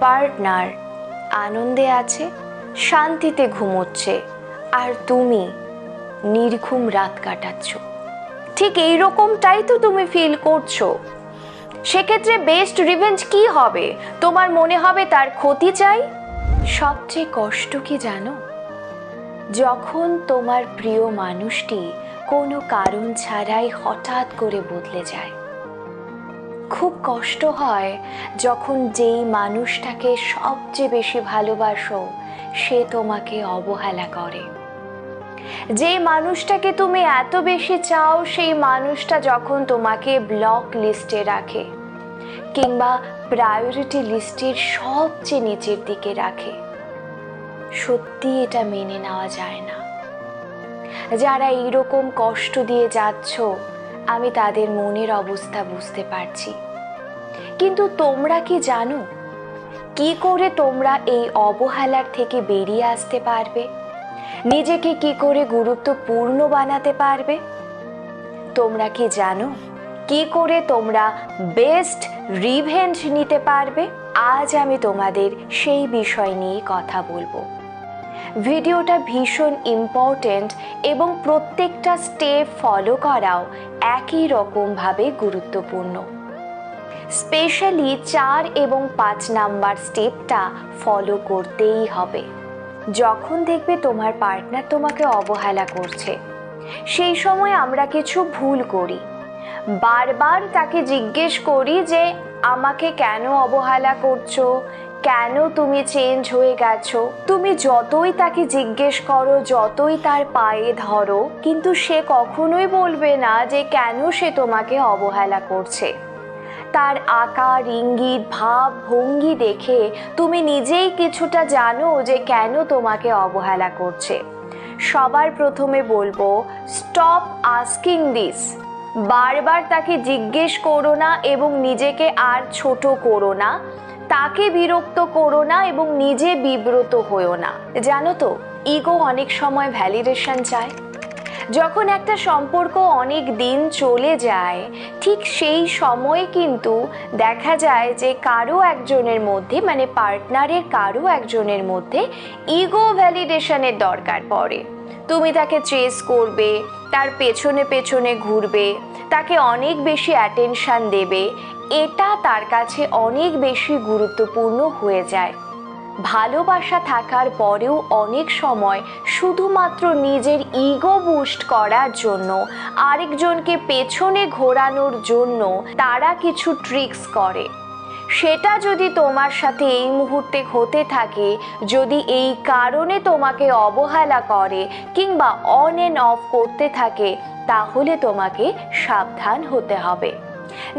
Partner, আনন্দে আছে, শান্তিতে ঘুমোচ্ছে, আর তুমি নির্ঘুম রাত কাটাচ্ছ। ঠিক এই রকমটাই তো তুমি ফিল করছ। সেক্ষেত্রে বেস্ট রিভেঞ্জ কি হবে? তোমার মনে হবে তার ক্ষতি চাই? সবচেয়ে কষ্ট কি জানো? যখন তোমার প্রিয় মানুষটি কোনো কারণ ছাড়াই হঠাৎ করে বদলে যায় খুব কষ্ট হয় যখন যেই মানুষটাকে সবচেয়ে বেশি ভালোবাসো, সে তোমাকে অবহেলা করে। যে মানুষটাকে তুমি এত বেশি চাও, সেই মানুষটা যখন তোমাকে ব্লক লিস্টে রাখে কিংবা প্রায়োরিটি লিস্টের সবচেয়ে নিচের দিকে রাখে, সত্যি এটা মেনে নেওয়া যায় না। যারা এইরকম কষ্ট দিয়ে যাচ্ছ আমি তাদের মনের অবস্থা বুঝতে পারছি। কিন্তু তোমরা কি জানো? কি করে তোমরা এই অবহেলার থেকে বেরিয়ে আসতে পারবে? নিজেকে কি করে গুরুত্বপূর্ণ বানাতে পারবে? তোমরা কি জানো? কি করে তোমরা বেস্ট রিভেঞ্জ নিতে পারবে? আজ আমি তোমাদের সেই বিষয় নিয়ে কথা বলব। ভিডিওটা ভীষণ ইম্পর্ট্যান্ট এবং প্রত্যেকটা স্টেপ ফলো করাও একই রকমভাবে গুরুত্বপূর্ণ। স্পেশালি চার এবং পাঁচ নাম্বার স্টেপটা ফলো করতেই হবে। যখন দেখবে তোমার পার্টনার তোমাকে অবহেলা করছে, সেই সময় আমরা কিছু ভুল করি। বারবার তাকে জিজ্ঞেস করি যে, আমাকে কেন অবহেলা করছ? কেন তুমি চেঞ্জ হয়ে গেছো? তুমি যতই তাকে জিজ্ঞেস করো, যতই তার পায়ে ধরো, কিন্তু সে কখনোই বলবে না যে কেন সে তোমাকে অবহেলা করছে। তার আকার, ইঙ্গিত, ভাব, ভঙ্গি দেখে তুমি নিজেই কিছুটা জানো যে কেন তোমাকে অবহেলা করছে। সবার প্রথমে বলব স্টপ আস্কিং দিস বারবার তাকে জিজ্ঞেস করো না এবং নিজেকে আর ছোট করো না। তাকে বিরক্ত করো না এবং নিজে বিব্রত হয়েও না। জানো তো ইগো অনেক সময় ভ্যালিডেশন চায়। যখন একটা সম্পর্ক অনেক দিন চলে যায়, ঠিক সেই সময় কিন্তু দেখা যায় যে কারও একজনের মধ্যে মানে পার্টনারের কারও একজনের মধ্যে ইগো ভ্যালিডেশনের দরকার পড়ে। তুমি তাকে চেস করবে, তার পেছনে পেছনে ঘুরবে, তাকে অনেক বেশি অ্যাটেনশান দেবে। এটা তার কাছে অনেক বেশি গুরুত্বপূর্ণ হয়ে যায়। ভালোবাসা থাকার পরেও অনেক সময় শুধুমাত্র নিজের ইগো বুস্ট করার জন্য, আরেকজনকে পেছনে ঘোরানোর জন্য তারা কিছু ট্রিক্স করে। সেটা যদি তোমার সাথে এই মুহূর্তে হতে থাকে, যদি এই কারণে তোমাকে অবহেলা করে কিংবা অন অ্যান্ড অফ করতে থাকে, তাহলে তোমাকে সাবধান হতে হবে।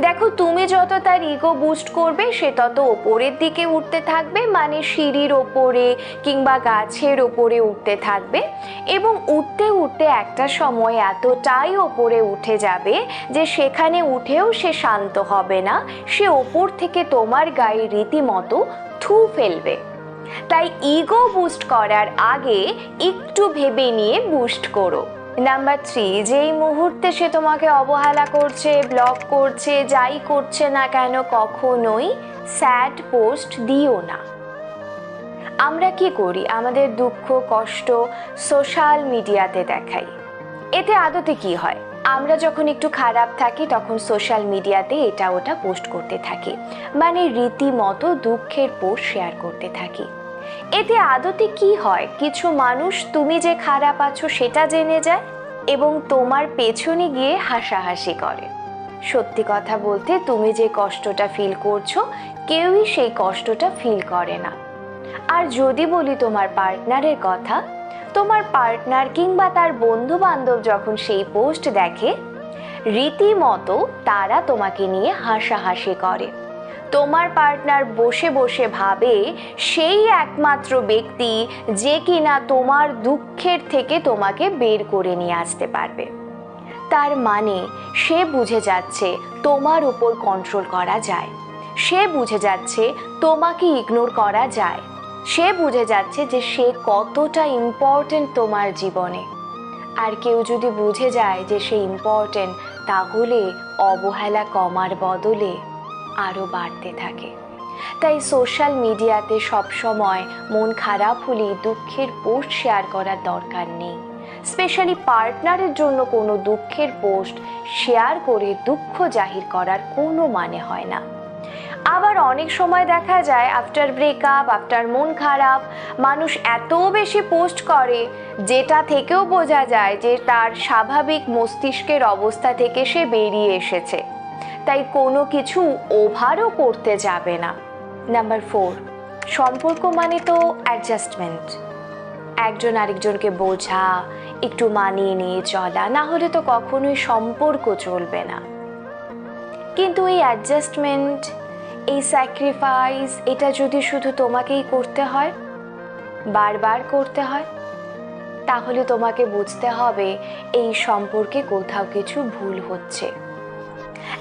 দেখো, তুমি যত তার ইগো বুস্ট করবে, সে তত ওপরের দিকে উঠতে থাকবে মানে সিঁড়ির ওপরে কিংবা গাছের ওপরে উঠতে থাকবে। এবং উঠতে উঠতে একটা সময় এতটাই ওপরে উঠে যাবে যে সেখানে উঠেও সে শান্ত হবে না। সে ওপর থেকে তোমার গায়ে রীতিমতো থু ফেলবে। তাই ইগো বুস্ট করার আগে একটু ভেবে নিয়ে বুস্ট করো। নাম্বার থ্রি যেই মুহূর্তে সে তোমাকে অবহেলা করছে ব্লক করছে, যাই করছে না কেন কখনোই স্যাড পোস্ট দিও না। আমরা কি করি? আমাদের দুঃখ, কষ্ট সোশ্যাল মিডিয়াতে দেখাই। এতে আদতে কি হয়? আমরা যখন একটু খারাপ থাকি, তখন সোশ্যাল মিডিয়াতে এটা ওটা পোস্ট করতে থাকি। মানে রীতিমতো দুঃখের পোস্ট শেয়ার করতে থাকি। এতে আদতে কি হয়? কিছু মানুষ তুমি যে খারাপ আছো সেটা জেনে যায় এবং তোমার পেছনে গিয়ে হাসাহাসি করে। সত্যি কথা বলতে তুমি যে কষ্টটা ফিল করছ, কেউই সেই কষ্টটা ফিল করে না। আর যদি বলি তোমার পার্টনারের কথা, তোমার পার্টনার কিংবা তার বন্ধু বান্ধব যখন সেই পোস্ট দেখে, রীতিমতো তারা তোমাকে নিয়ে হাসাহাসি করে। তোমার পার্টনার বসে বসে ভাবে সেই একমাত্র ব্যক্তি যে কিনা তোমার দুঃখের থেকে তোমাকে বের করে নিয়ে আসতে পারবে। তার মানে সে বুঝে যাচ্ছে তোমার উপর কন্ট্রোল করা যায়। সে বুঝে যাচ্ছে তোমাকে ইগনোর করা যায়। সে বুঝে যাচ্ছে যে সে কতটা ইম্পর্ট্যান্ট তোমার জীবনে। আর কেউ যদি বুঝে যায় যে সে ইম্পর্ট্যান্ট তাহলে অবহেলা কমার বদলে আরও বাড়তে থাকে। তাই সোশ্যাল মিডিয়াতে সবসময় মন খারাপ হলে দুঃখের পোস্ট শেয়ার করার দরকার নেই। স্পেশালি পার্টনারের জন্য কোনো দুঃখের পোস্ট শেয়ার করে দুঃখ জাহির করার কোনো মানে হয় না। আবার অনেক সময় দেখা যায় আফটার ব্রেকআপ আফটার মন খারাপ, মানুষ এত বেশি পোস্ট করে যেটা থেকেও বোঝা যায় যে তার স্বাভাবিক মস্তিষ্কের অবস্থা থেকে সে বেরিয়ে এসেছে। তাই কোনো কিছু ওভারও করতে যাবে না। নাম্বার ফোর সম্পর্ক মানে তো অ্যাডজাস্টমেন্ট একজন আরেকজনকে বোঝা, একটু মানিয়ে নিয়ে চলা, না হলে তো কখনোই সম্পর্ক চলবে না। কিন্তু এই অ্যাডজাস্টমেন্ট এই স্যাক্রিফাইস এটা যদি শুধু তোমাকেই করতে হয়, বারবার করতে হয়, তাহলে তোমাকে বুঝতে হবে এই সম্পর্কে কোথাও কিছু ভুল হচ্ছে।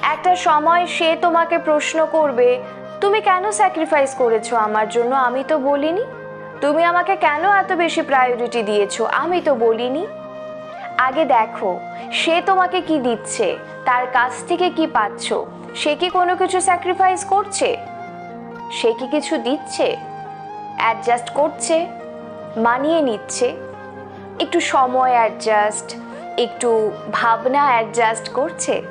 একটা সময় সে তোমাকে প্রশ্ন করবে, তুমি কেন স্যাক্রিফাইস করেছ আমার জন্য? আমি তো বলিনি। তুমি আমাকে কেন এত বেশি প্রায়োরিটি দিয়েছ? আমি তো বলিনি। আগে দেখো, সে তোমাকে কি দিচ্ছে? তার কাছ থেকে কি পাচ্ছ? সে কি কোনো কিছু স্যাক্রিফাইস করছে? সে কি কিছু দিচ্ছে? অ্যাডজাস্ট করছে? মানিয়ে নিচ্ছে? একটু সময় অ্যাডজাস্ট একটু ভাবনা অ্যাডজাস্ট করছে?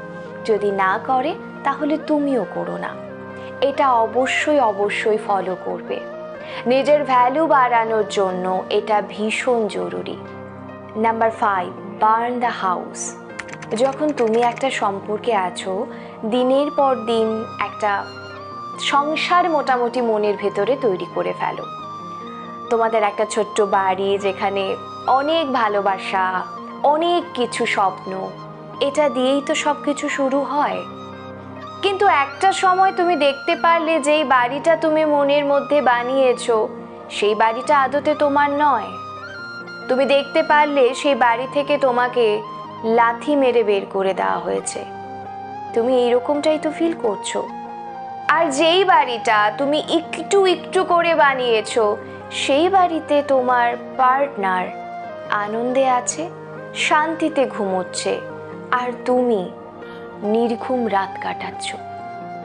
যদি না করে, তাহলে তুমিও করো না। এটা অবশ্যই অবশ্যই ফলো করবে। নিজের ভ্যালু বাড়ানোর জন্য এটা ভীষণ জরুরি। Number five burn the house যখন তুমি একটা সম্পর্কে আছো, দিনের পর দিন একটা সংসার মোটামুটি মনের ভেতরে তৈরি করে ফেলো। তোমাদের একটা ছোট্ট বাড়ি যেখানে অনেক ভালোবাসা, অনেক কিছু স্বপ্ন এটা দিয়েই তো সব কিছু শুরু হয়। কিন্তু একটা সময় তুমি দেখতে পারলে যেই বাড়িটা তুমি মনের মধ্যে বানিয়েছো, সেই বাড়িটা আদতে তোমার নয়। তুমি দেখতে পারলে সেই বাড়ি থেকে তোমাকে লাথি মেরে বের করে দেওয়া হয়েছে। তুমি এইরকমটাই তো ফিল করছ। আর যেই বাড়িটা তুমি একটু একটু করে বানিয়েছো, সেই বাড়িতে তোমার পার্টনার আনন্দে আছে, শান্তিতে ঘুমোচ্ছে। আর তুমি নির্ঘুম রাত কাটাচ্ছ।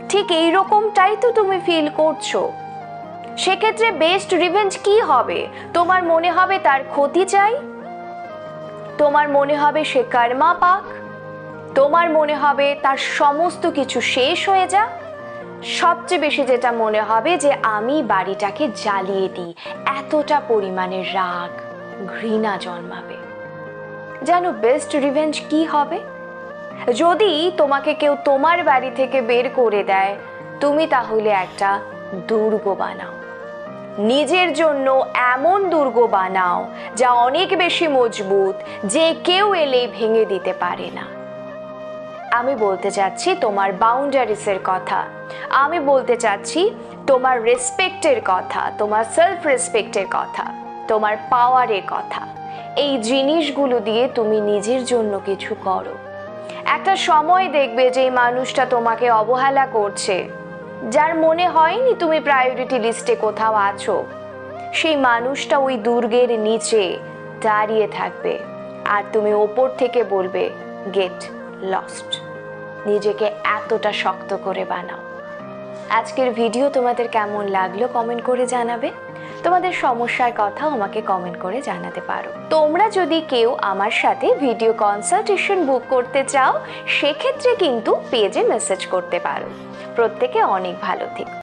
ঠিক এই রকমটাই তো তুমি ফিল করছ। সেক্ষেত্রে বেস্ট রিভেঞ্জ কি হবে? তোমার মনে হবে তার ক্ষতি চাই? তোমার মনে হবে সে কর্মা পাক? তোমার মনে হবে তার সমস্ত কিছু শেষ হয়ে যা সবচেয়ে বেশি যেটা মনে হবে যে আমি বাড়িটাকে জ্বালিয়ে দিই। এতটা পরিমাণের রাগ, ঘৃণা জন্মাবে। জানো বেস্ট রিভেঞ্জ কি হবে? যদি তোমাকে কেউ তোমার বাড়ি থেকে বের করে দেয়, তুমি তাহলে একটা দুর্গ বানাও। নিজের জন্য এমন দুর্গ বানাও যা অনেক বেশি মজবুত যে কেউ এলে ভেঙে দিতে পারে না। আমি বলতে চাচ্ছি তোমার বাউন্ডারিসের কথা। আমি বলতে চাচ্ছি তোমার রেসপেক্টের কথা, তোমার সেলফ রেসপেক্টের কথা, তোমার পাওয়ারের কথা। এই জিনিসগুলো দিয়ে তুমি নিজের জন্য কিছু করো। একটা সময় দেখবে যে মানুষটা তোমাকে অবহেলা করছে। যার মনে হয়নি তুমি প্রায়োরিটি লিস্টে কোথাও আছো। সেই মানুষটা ওই দুর্গের নিচে দাঁড়িয়ে থাকবে। আর তুমি ওপর থেকে বলবে গেট লস্ট নিজেকে এতটা শক্ত করে বানাও। আজকের ভিডিও তোমাদের কেমন লাগল কমেন্ট করে জানাবে। তোমাদের সমস্যার কথা আমাকে কমেন্ট করে জানাতে পারো। তোমরা যদি কেউ আমার সাথে ভিডিও কনসালটেশন বুক করতে চাও, সেক্ষেত্রে কিন্তু পেজে মেসেজ করতে পারো। প্রত্যেকে অনেক ভালো থেকো।